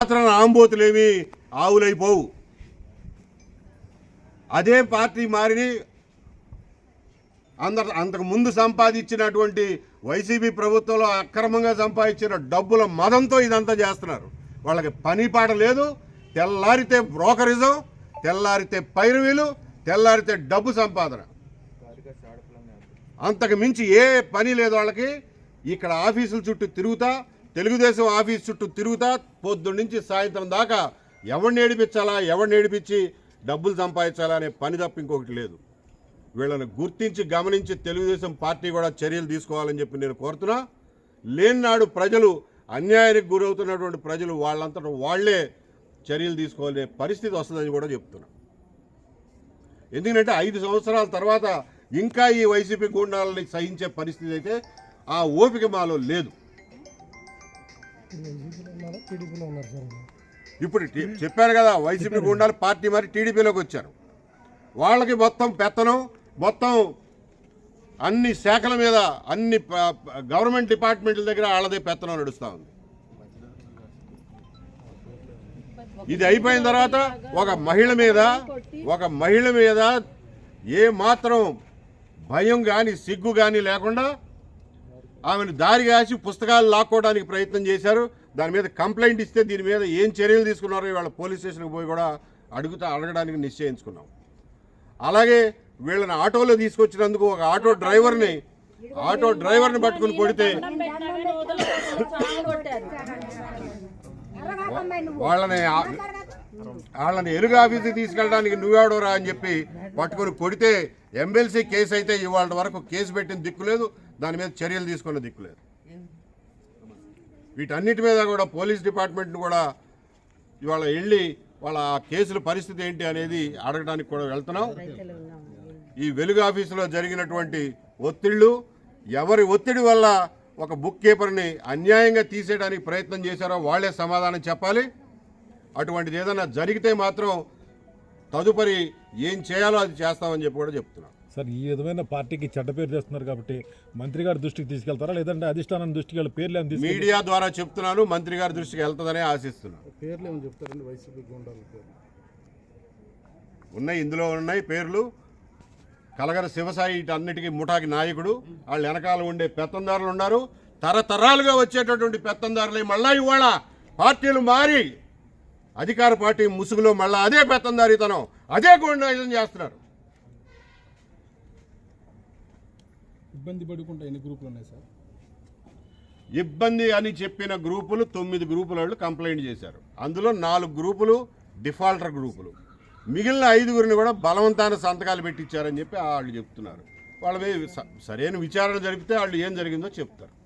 మాత్రం ఆంబోతులేమి ఆవులైపోవు అదే పార్టీ మారిని అందరు అంతకు ముందు సంపాదించినటువంటి వైసీపీ ప్రభుత్వంలో అక్రమంగా సంపాదించిన డబ్బుల మదంతో ఇదంతా చేస్తున్నారు. వాళ్ళకి పని పాట లేదు తెల్లారితే బ్రోకరిజం తెల్లారితే పైరువీలు తెల్లారితే డబ్బు సంపాదన. అంతకు మించి ఏ పని లేదు వాళ్ళకి. ఇక్కడ ఆఫీసుల చుట్టూ తిరుగుతా తెలుగుదేశం ఆఫీస్ చుట్టూ తిరుగుతా పొద్దు నుంచి సాయంత్రం దాకా ఎవరిని ఏడిపించాలా ఎవరిని ఏడిపించి డబ్బులు సంపాదించాలా అనే పని తప్ప ఇంకొకటి లేదు. వీళ్ళని గుర్తించి గమనించి తెలుగుదేశం పార్టీ కూడా చర్యలు తీసుకోవాలని చెప్పి నేను కోరుతున్నా. లేనినాడు ప్రజలు అన్యాయానికి గురవుతున్నటువంటి ప్రజలు వాళ్ళంతటా వాళ్ళే చర్యలు తీసుకోవాలనే పరిస్థితి వస్తుందని కూడా చెప్తున్నా. ఎందుకంటే ఐదు సంవత్సరాల తర్వాత ఇంకా ఈ వైసీపీ గుండాలని సహించే పరిస్థితి అయితే ఆ ఓపిక మాలో లేదు. టీడీపీలో ఉన్నారు సార్ వాళ్ళు. ఇప్పుడు చెప్పారు కదా వైసీపీ గుండాలు పార్టీ మరి టీడీపీలోకి వచ్చారు వాళ్ళకి మొత్తం పెత్తనం మొత్తం అన్ని శాఖల మీద అన్ని గవర్నమెంట్ డిపార్ట్మెంట్ల దగ్గర వాళ్ళదే పెత్తనం నడుస్తూ ఉంది ఇది అయిపోయిన తర్వాత ఒక మహిళ మీద ఒక మహిళ మీద ఏ మాత్రం భయం కానీ సిగ్గు కానీ లేకుండా ఆమెను దారి కాసి పుస్తకాలు లాక్కోవడానికి ప్రయత్నం చేశారు. దాని మీద కంప్లైంట్ ఇస్తే దీని మీద ఏం చర్యలు తీసుకున్నారో ఇవాళ పోలీస్ స్టేషన్కి పోయి కూడా అడుగుతా అడగడానికి నిశ్చయించుకున్నాం. అలాగే వీళ్ళని ఆటోలో తీసుకొచ్చినందుకు ఒక ఆటో డ్రైవర్ని ఆటో డ్రైవర్ని పట్టుకుని కొడితే వాళ్ళని వాళ్ళని ఎరుగు ఆఫీస్కి తీసుకెళ్ళడానికి నువ్వాడోరా అని చెప్పి పట్టుకొని కొడితే ఎమ్మెల్సీ కేసు అయితే ఇవాళ వరకు కేసు పెట్టిన దిక్కు లేదు. దాని మీద చర్యలు తీసుకున్న దిక్కు లేదు. వీటన్నిటి మీద కూడా పోలీస్ డిపార్ట్మెంట్ని కూడా ఇవాళ వెళ్ళి వాళ్ళ ఆ కేసుల పరిస్థితి ఏంటి అనేది అడగడానికి కూడా వెళ్తున్నాం. ఈ వెలుగు ఆఫీసులో జరిగినటువంటి ఒత్తిళ్ళు ఎవరి ఒత్తిడి వల్ల ఒక బుక్ కీపర్ని అన్యాయంగా తీసేయడానికి ప్రయత్నం చేశారో వాళ్ళే సమాధానం చెప్పాలి. అటువంటిది ఏదైనా జరిగితే మాత్రం తదుపరి ఏం చేయాలో అది చేస్తామని చెప్పి కూడా చెప్తున్నాం. సార్ ఈ విధమైన పార్టీకి చెడ్డ పేరు చేస్తున్నారు కాబట్టి మంత్రి గారి దృష్టికి తీసుకెళ్తారా? లేదంటే అధిష్టానం దృష్టికి వెళ్ళి పేర్లు తీసుకెళ్తారా? మీడియా ద్వారా చెప్తున్నాను మంత్రి గారి దృష్టికి వెళ్తుందనే ఆశిస్తున్నాను. పేర్లు ఏమని చెప్తారండి? వైసీపీ గుండాల పేర్లు. ఉన్నాయి ఇందులో ఉన్నాయి పేర్లు. కలగర శివసాయి ఇటన్నిటికీ ముఠాకి నాయకుడు. వాళ్ళు వెనకాల ఉండే పెత్తందారులు ఉన్నారు. తరతరాలుగా వచ్చేటటువంటి పెత్తందారులు. మళ్ళా ఇవాళ పార్టీలు మారి అధికార పార్టీ ముసుగులో మళ్ళా అదే పెత్తందారితనం అదే గుండాయిజం చేస్తున్నారు. ఇబ్బంది పడుకుంటా ఎన్ని గ్రూపులు ఉన్నాయి సార్? ఇబ్బంది అని చెప్పిన గ్రూపులు తొమ్మిది గ్రూపుల వాళ్ళు కంప్లైంట్ చేశారు. అందులో నాలుగు గ్రూపులు డిఫాల్టర్ గ్రూపులు. మిగిలిన ఐదుగురిని కూడా బలవంతాన సంతకాలు పెట్టించారని చెప్పి వాళ్ళు చెప్తున్నారు. వాళ్ళ మీద స- సరైన విచారణ జరిపితే వాళ్ళు ఏం జరిగిందో చెప్తారు.